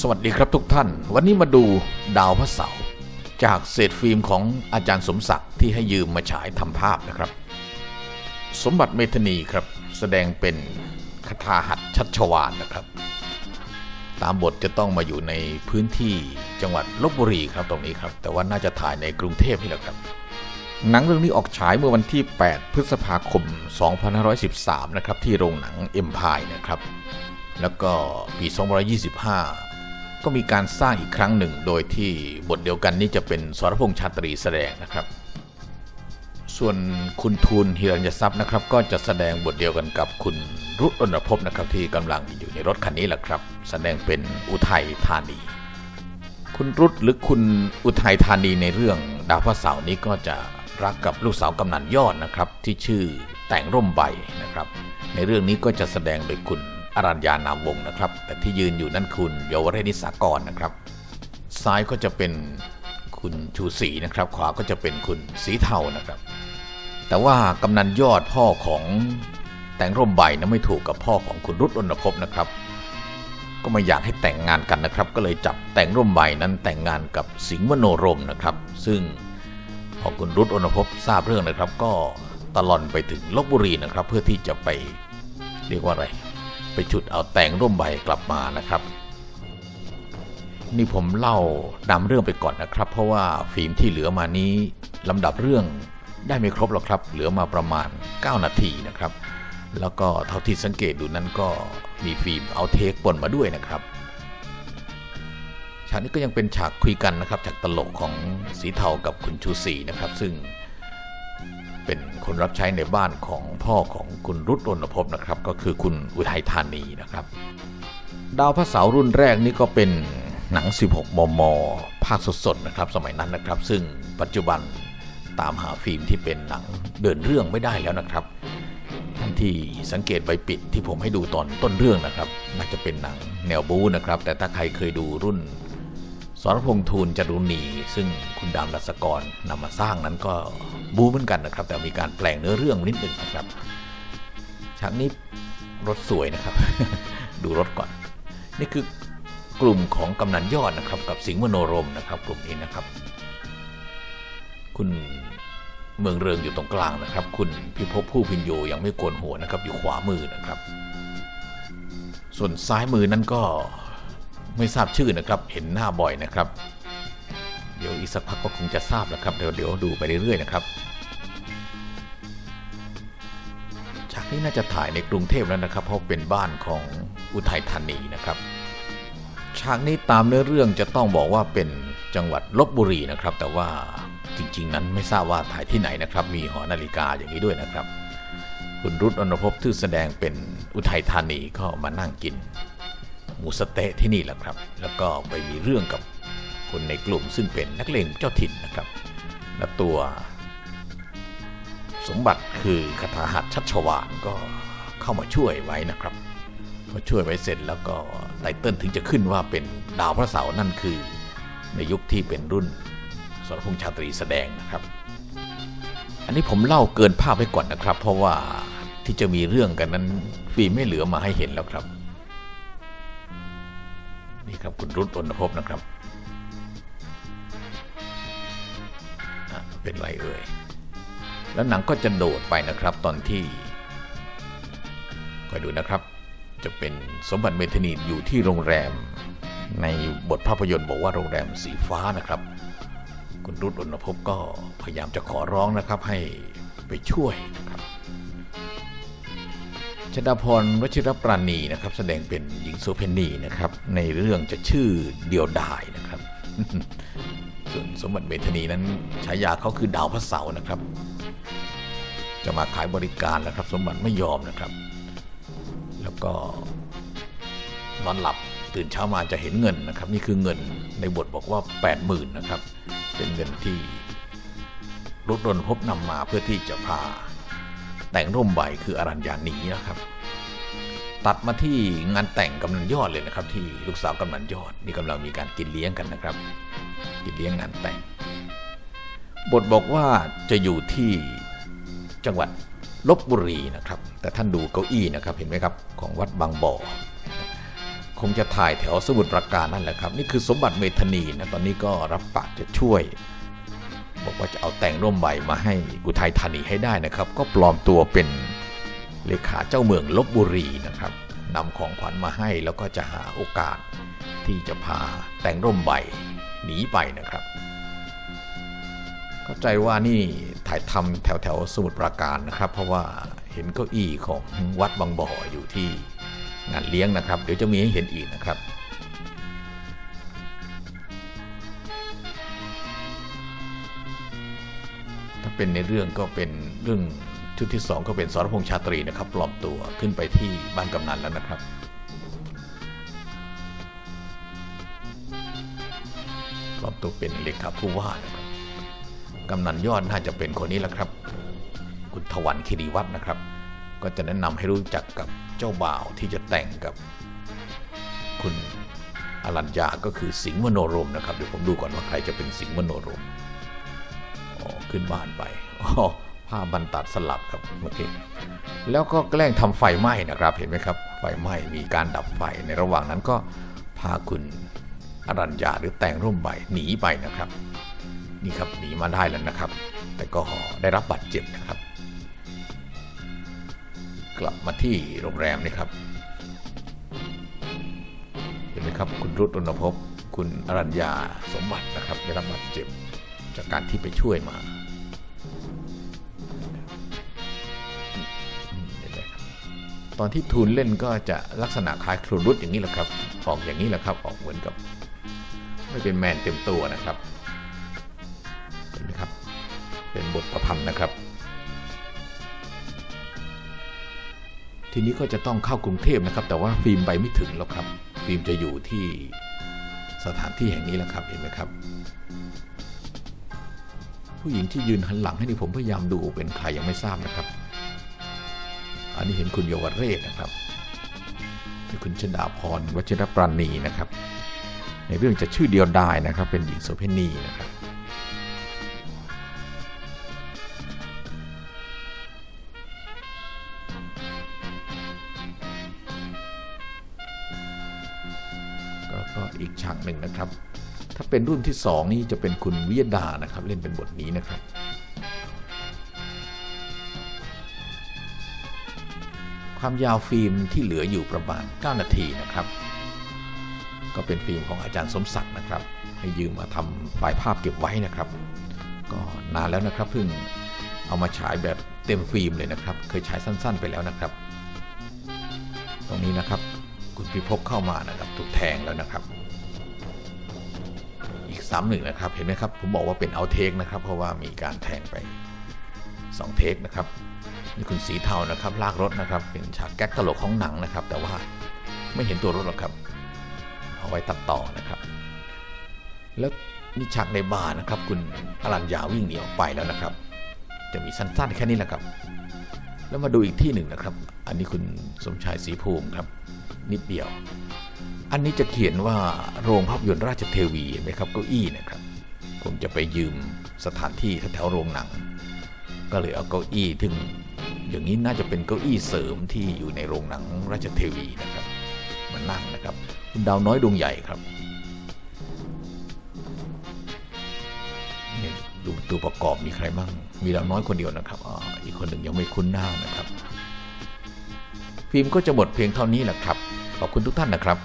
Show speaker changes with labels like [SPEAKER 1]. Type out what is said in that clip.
[SPEAKER 1] สวัสดีครับทุกท่าน วันนี้มาดูดาวพระเสาร์จากเศษฟิล์มของอาจารย์สมศักดิ์ที่ให้ยืมมาฉายทำภาพนะครับ สมบัติเมธนีครับ แสดงเป็นคาถาหัดชัชวานนะครับ ตามบทจะต้องมาอยู่ในพื้นที่จังหวัดลบบุรีครับตรงนี้ครับ แต่ว่าน่าจะถ่ายในกรุงเทพนี่แหละครับ หนังเรื่องนี้ออกฉายเมื่อวันที่ 8 พฤษภาคม 2513 นะครับที่โรงหนังเอ็มพายนะครับ แล้วก็ปี 2525 ก็มีการสร้างอีกครั้งหนึ่ง โดยที่บทเดียวกันนี้จะเป็นสรพงษ์ชาตรีแสดงนะครับ ส่วนคุณทูลฮิรัญยทรัพย์นะครับ ก็จะแสดงบทเดียวกันกับคุณรุตรนภพนะครับที่กำลังอยู่ในรถคันนี้แหละครับ แสดงเป็นอุทัยธานี คุณรุตหรือคุณอุทัยธานีในเรื่องดาวพระเสาร์นี้ก็จะรักกับลูกสาวกำนันยอดนะครับที่ชื่อแต่งร่มใบนะครับ ในเรื่องนี้ก็จะแสดงโดยคุณ อรัญญานามวงนะครับ แต่ที่ยืนอยู่นั่นคุณเยาวเรศนิสากรนะครับ ซ้ายก็จะเป็นคุณชูศรีนะครับ ขวาก็จะเป็นคุณสีเทานะครับ แต่ว่ากำนันยอดพ่อของแต่งร่มใบนะไม่ถูกกับพ่อของคุณรุตรนภพนะครับ ก็ไม่อยากให้แต่งงานกันนะครับ ก็เลยจับแต่งร่มใบนั้นแต่งงานกับสิงห์มโนรมนะครับ ซึ่งพอคุณรุตรนภพทราบเรื่องนะครับ ก็ตลอนไปถึงลบบุรีนะครับ เพื่อที่จะไปเรียกว่าอะไร ไปฉุดเอาแต่งร่มใบกลับมานะครับ นี่ผมเล่านำเรื่องไปก่อนนะครับ เพราะว่าฟิล์มที่เหลือมานี้ลำดับเรื่องได้ไม่ครบหรอกครับ เหลือมาประมาณ 9 นาทีนะครับ แล้วก็เท่าที่สังเกตดูนั้นก็มีฟิล์มเอาเทคปนมาด้วยนะครับฉากนี้ก็ยังเป็นฉากคุยกันนะครับฉากตลกของสีเทากับคุณชูศรีนะครับ ซึ่ง เป็นคนรับใช้ในบ้านของพ่อของคุณรุตรนภพนะครับ ก็คือคุณอุทัยธานีนะครับ ดาวพระเสาร์รุ่นแรกนี่ก็เป็นหนัง 16 มม ภาคสดๆนะครับ สมัยนั้นนะครับ ซึ่งปัจจุบันตามหาฟิล์มที่เป็นหนังเดินเรื่องไม่ได้แล้วนะครับท่านที่สังเกตใบปิดที่ผมให้ดูตอนต้นเรื่องนะครับ น่าจะเป็นหนังแนวบู๊นะครับ แต่ถ้าใครเคยดูรุ่น สรพงษ์ทูลจรุณี ซึ่งคุณดามรัศกรนำมาสร้างนั้นก็บูเหมือนกันนะครับ แต่มีการแปลงเนื้อเรื่องนิดหนึ่งนะครับฉากนี้รถสวยนะครับ ดูรถก่อน นี่คือกลุ่มของกำนันยอดนะครับ กับสิงห์มโนรมนะครับ กลุ่มนี้นะครับ คุณเมืองเริงอยู่ตรงกลางนะครับ คุณพิภพผู้พินโยยังไม่โกนหัวนะครับ อยู่ขวามือนะครับ ส่วนซ้ายมือนั้นก็ ไม่ทราบชื่อนะครับ เห็นหน้าบ่อยนะครับ เดี๋ยวอีกสักพักก็คงจะทราบนะครับ เดี๋ยวเดี๋ยวดูไปเรื่อยๆนะครับฉากนี้น่าจะถ่ายในกรุงเทพแล้วนะครับ เพราะเป็นบ้านของอุทัยธานีนะครับฉากนี้ตามเนื้อเรื่องจะต้องบอกว่าเป็นจังหวัดลบบุรีนะครับ แต่ว่าจริง ๆ นั้นไม่ทราบว่าถ่ายที่ไหนนะครับ มีหอนาฬิกาอย่างนี้ด้วยนะครับ คุณรุตอนภพที่แสดงเป็นอุทัยธานีก็มานั่งกิน หมูสเตะที่นี่แหละครับ แล้วก็ไปมีเรื่องกับคนในกลุ่มซึ่งเป็นนักเลงเจ้าถิ่นนะครับ และตัวสมบัติคือคาถาหัดชัชวานก็เข้ามาช่วยไว้นะครับพอช่วยไว้เสร็จแล้วก็ไตเติ้ลถึงจะขึ้นว่าเป็นดาวพระเสาร์นั่นคือ ในยุคที่เป็นรุ่นสรพงษ์ชาตรีแสดงนะครับ อันนี้ผมเล่าเกินภาพไปก่อนนะครับ เพราะว่าที่จะมีเรื่องกันนั้นฟิล์มไม่เหลือมาให้เห็นแล้วครับ นี่ครับคุณรุตอนภพนะครับเป็นไรเอ่ยแล้วหนังก็จะโดดไปนะครับตอนที่คอยดูนะครับ จะเป็นสมบัติเมธานีอยู่ที่โรงแรม ในบทภาพยนตร์บอกว่าโรงแรมสีฟ้านะครับ คุณรุตอนภพก็พยายามจะขอร้องนะครับให้ไปช่วยนะครับ ชดาพรวชิรปราณีนะครับ แสดงเป็นหญิงโซเพนีนะครับ ในเรื่องจะชื่อเดียวดายนะครับ ส่วนสมบัติเมธานีนั้นฉายาเขาคือดาวพระเสาร์นะครับ จะมาขายบริการนะครับ สมบัติไม่ยอมนะครับ แล้วก็นอนหลับตื่นเช้ามาจะเห็นเงินนะครับ นี่คือเงินในบทบอกว่า 80,000นะครับ เป็นเงินที่รถรนพบนำมาเพื่อที่จะพา แต่งร่มใบคืออรัญญาหนีนะครับ ตัดมาที่งานแต่งกำนันยอดเลยนะครับ ที่ลูกสาวกำนันยอดนี่กำลังมีการกินเลี้ยงกันนะครับ กินเลี้ยงงานแต่ง บทบอกว่าจะอยู่ที่จังหวัดลบบุรีนะครับ แต่ท่านดูเก้าอี้นะครับ เห็นไหมครับ ของวัดบางบ่อคงจะถ่ายแถวสมุทรปราการนั่นแหละครับ นี่คือสมบัติเมธนีนะตอนนี้ก็รับปากจะช่วย บอกว่าจะเอาแต่งร่มใบมาให้อุทัยธานีให้ได้นะครับ ก็ปลอมตัวเป็นเลขาเจ้าเมืองลบบุรีนะครับนำของขวัญมาให้แล้วก็จะหาโอกาสที่จะพาแต่งร่มใบหนีไปนะครับเข้าใจว่านี่ถ่ายทำแถวแถวสมุทรปราการนะครับ เพราะว่าเห็นเก้าอี้ของวัดบางบ่ออยู่ที่งานเลี้ยงนะครับ เดี๋ยวจะมีให้เห็นอีกนะครับ เป็นในเรื่องก็เป็นเรื่องชุดที่สองก็เป็นสรพงษ์ชาตรีนะครับปลอมตัวขึ้นไปที่บ้านกำนันแล้วนะครับปลอมตัวเป็นเลขาผู้ว่านะครับกำนันยอดน่าจะเป็นคนนี้แหละครับ คุณถวันคีรีวัฒน์นะครับ ก็จะแนะนำให้รู้จักกับเจ้าบ่าวที่จะแต่งกับคุณอรัญญาก็คือสิงห์มโนรมนะครับเดี๋ยวผมดูก่อนว่าใครจะเป็นสิงห์มโนรม ขึ้นบ้านไปอ๋อผ้าบรรตัดสลับครับเมื่อกี้แล้วก็แกล้งทำไฟไหม้นะครับเห็นไหมครับ ไฟไหม้มีการดับไฟในระหว่างนั้นก็พาคุณอรัญญาหรือแต่งร่มใบหนีไปนะครับ นี่ครับหนีมาได้แล้วนะครับ แต่ก็ได้รับบาดเจ็บนะครับ กลับมาที่โรงแรมนี่ครับ เห็นไหมครับ คุณรุตรณพคุณอรัญญาสมบัตินะครับ ได้รับบาดเจ็บจากการที่ไปช่วยมา ตอนที่ทูลเล่นก็จะลักษณะคล้ายครูรุตอย่างนี้แหละครับ ออกอย่างนี้แหละครับ ออกเหมือนกับ ไม่เป็นแมนเต็มตัวนะครับเห็นไหมครับ เป็นบทประพันธ์นะครับ ทีนี้ก็จะต้องเข้ากรุงเทพนะครับ แต่ว่าฟิล์มไปไม่ถึงหรอกครับ ฟิล์มจะอยู่ที่สถานที่แห่งนี้แหละครับ เห็นไหมครับ ผู้หญิงที่ยืนหันหลังให้นี่ผมพยายามดูเป็นใครยังไม่ทราบนะครับ อันนี้เห็นคุณเยาวเรศนะครับคุณชดาพรวชิรปราณีนะครับ ในเรื่องจะชื่อเดียวดายนะครับ เป็นหญิงโสเภณีนะครับก็อีกฉากหนึ่งนะครับ ถ้าเป็นรุ่นที่สองนี่จะเป็นคุณวิยดานะครับ เล่นเป็นบทนี้นะครับ ความยาวฟิล์มที่เหลืออยู่ประมาณ 9 นาทีนะครับ ก็เป็นฟิล์มของอาจารย์สมศักดิ์นะครับ ให้ยืมมาทำไฟล์ภาพเก็บไว้นะครับ ก็นานแล้วนะครับเพิ่งเอามาฉายแบบเต็มฟิล์มเลยนะครับ เคยฉายสั้น ๆ ไปแล้วนะครับ ตรงนี้นะครับคุณพิภพเข้ามานะครับถูกแทงแล้วนะครับ อีกซ้ำหนึ่งนะครับเห็นไหมครับผมบอกว่าเป็นเอาเทคนะครับ เพราะว่ามีการแทงไป2เทคนะครับ นี่คุณสีเทานะครับลากรถนะครับ เป็นฉากแก๊กตลกของหนังนะครับ แต่ว่าไม่เห็นตัวรถหรอกครับ เอาไว้ตัดต่อนะครับ แล้วนี่ฉากในบาร์นะครับ คุณอรัญญาวิ่งหนีออกไปแล้วนะครับ จะมีสั้นๆแค่นี้แหละครับ แล้วมาดูอีกที่หนึ่งนะครับ อันนี้คุณสมชายศรีภูมิครับ นิดเดียว อันนี้จะเขียนว่าโรงภาพยนตร์ราชเทวีเห็นไหมครับเก้าอี้นะครับผมจะไปยืมสถานที่แถวโรงหนัง ก็เลยเอาเก้าอี้ถึง อย่างนี้น่าจะเป็นเก้าอี้เสริมที่อยู่ในโรงหนังราชเทวีนะครับมานั่งนะครับ คุณดาวน้อยดวงใหญ่ครับนี่ดูตัวประกอบมีใครบ้าง มีดาวน้อยคนเดียวนะครับออีกคนหนึ่งยังไม่คุ้นหน้านะครับ ฟิล์มก็จะหมดเพียงเท่านี้แหละครับ ขอบคุณทุกท่านนะครับ